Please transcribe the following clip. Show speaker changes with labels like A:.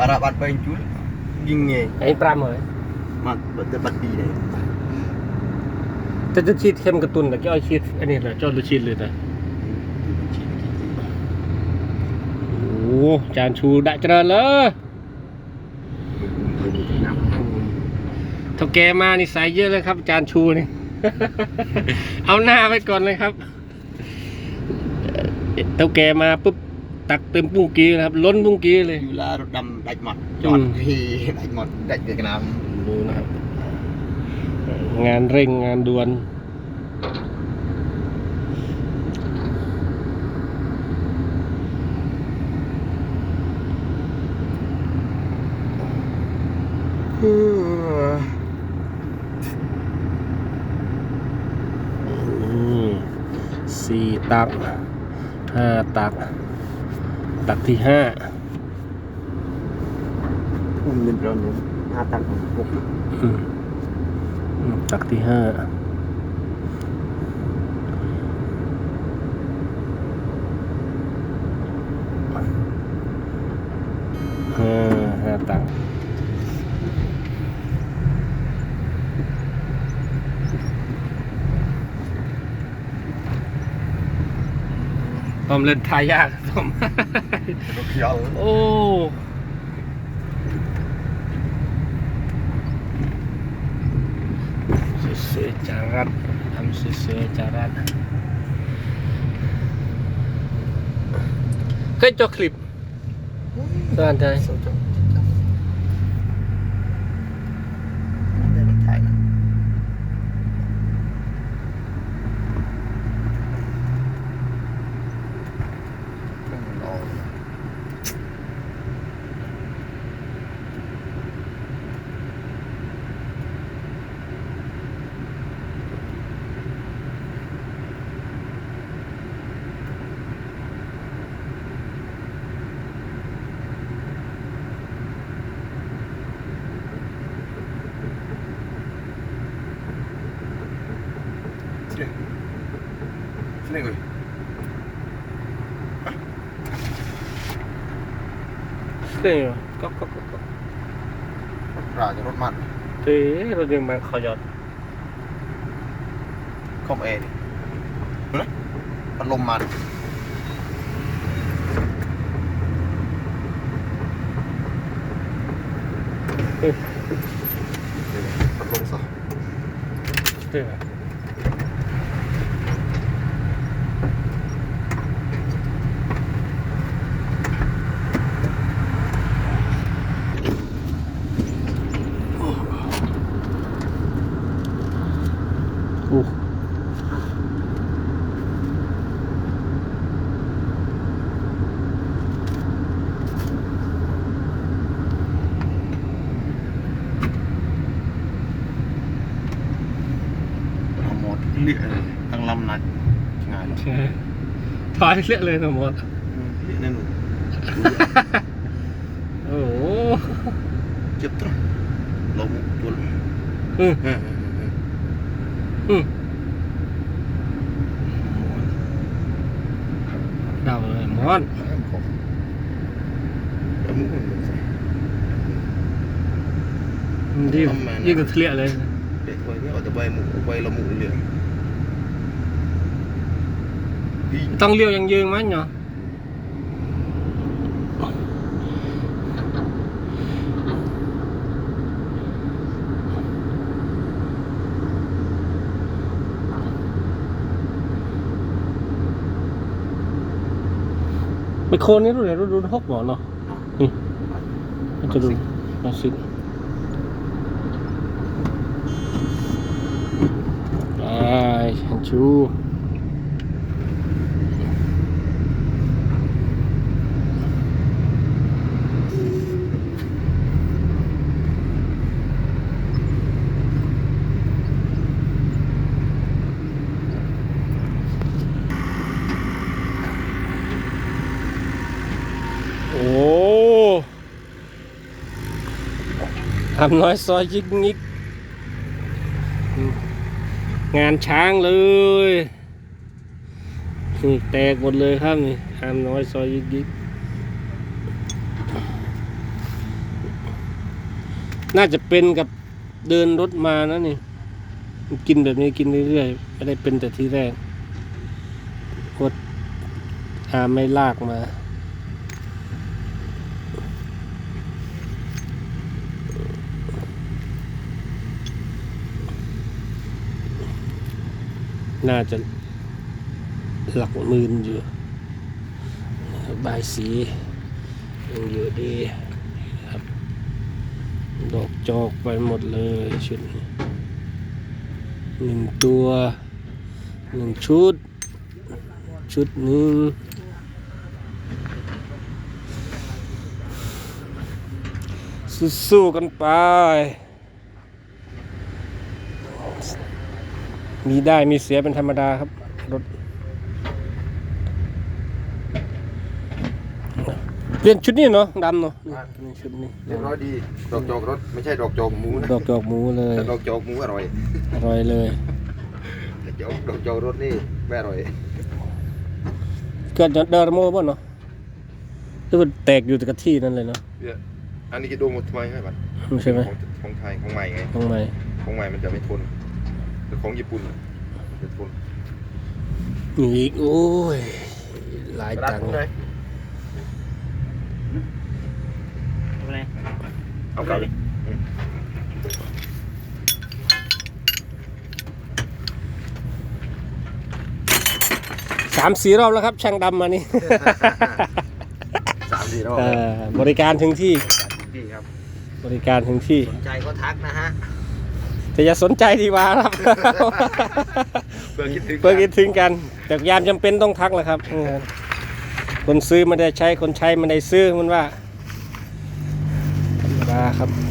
A: Barat bat pencul. Gingnya.
B: ไอ้ปลาเหมย
A: Mat betul bat di dah.
B: จะจะชีดเข้มกระตุนแต่จ้อยชีดอันนี้แหละจ้อยลูกชีดเลยนะโอ้จานชูได้เจริญเลยเท่าแกมานี่ใส่เยอะเลยครับ จานชูนี่ เอาหน้าไว้ก่อนเลยครับเท่าแกมาปุ๊บ ตักเต็มปุ้งกี้นะครับ ล้นปุ้งกี้เลย
A: Yula dam daj mat.
B: Hmm.
A: Jot hi daj mat daj ke kenam.
B: ดูนะครับ งานเร่งงานด่วนอืมสี่ตักห้าตัก ตักที่ห้า
A: Um ni bro ni. Atak puk.
B: อืมอืมตักที่ห้าห้าห้าตัก ผมเล่นทายากผม
A: Terus khial.
B: โอ้สวยๆจารัดทำสวยๆจารัดเคยจอคลิปสวัสดี
A: Socok. Ada นิทเลย
B: เสียงก็ก็ก็ก็
A: ราจะรถมัน
B: เต้เราเดินมาขอยอด
A: คอมเอนี่เฮ้ยพัดลมมันพัดลมซะ
B: เต้โอ้
A: เอาหมดเลี้ยทั้งลำนัดง่ายหรอก
B: ใช่ถอยเรียกเลยนะหมด
A: เลี้ยแน่นอน
B: โอ้โห
A: เจ็บตรงลมตัว
B: อืม
A: เออ
B: อืมเดาเลยมอน
A: แล้วมุ้ง
B: ยิ่งยิ่งกับเคลียร์เลย
A: เด็กวัยนี้เอาแต่ใบมุ้งใบละมุ้งเลี้ย
B: ต้องเลี้ยวยังยืงมั้ยเนาะไปโคนนี้รู้เลยรู้รู้หกหมอเนาะนี่มันจะดูมาสิไปชั โอ้ทำน้อยซอยยิกนิก งานช้างเลยนี่แตกหมดเลยครับนี่ทำน้อยซอยยิกยิกน่าจะเป็นกับเดินรถมานะนี่ กินแบบนี้กินเรื่อยๆไม่ได้เป็นแต่ที่แรกกดอาไม่ลากมา น่าจะหลักหมื่นอยู่บายสียังเยอะดีครับ ดอกจอกไปหมดเลยชุดหนึ่งตัวหนึ่งชุด ชุดหนึ่งสู้ๆกันไป มีได้มีเสียเป็นธรรมดาครับรถเปลี่ยนชุดนี้เนาะดำเนาะนี่ชุดนี้
A: เรียบร้อยดีดอกจอกรถไม่ใช่ดอกจอกหมูนะ
B: ดอกจอกหมูเลย
A: แต่ดอกจอกหมูอร่อย
B: อร่อยเลย
A: แต่จอกดอกจอกรถนี่ไม่อร่อย
B: เกิดจากเดอร์โมบ่เนาะหรือมันแตกอยู่แต่กับที่นั่นเลยเนาะ
A: เนี่ยอันนี้จะดูหมดทำไมให้บัด
B: ใช่ไหม
A: ของของไทยของใหม่ไง
B: ตรงไหน
A: ของใหม่มันจะไม่ทน แต่ของญี่ปุ่นจะทน
B: อีกโอ้ยหลายตังค์
A: เลยเอากลับเลย
B: สามสี่รอบแล้วครับ ช่างดำมานี่
A: สามสี่รอบ
B: เอ่อบริการถึงที่
A: ดีครับ
B: บริการถึงที่
A: สนใจก็ทักนะฮะ
B: แต่อย่าสนใจดีกว่าครับ
A: เพื่อคิดถึง
B: เพื่อคิดถึงกัน แต่ยามจำเป็นต้องทักแหละครับเออคนซื้อไม่ได้ใช้คนใช้ไม่ได้ซื้อมันว่าธรรมดาครับ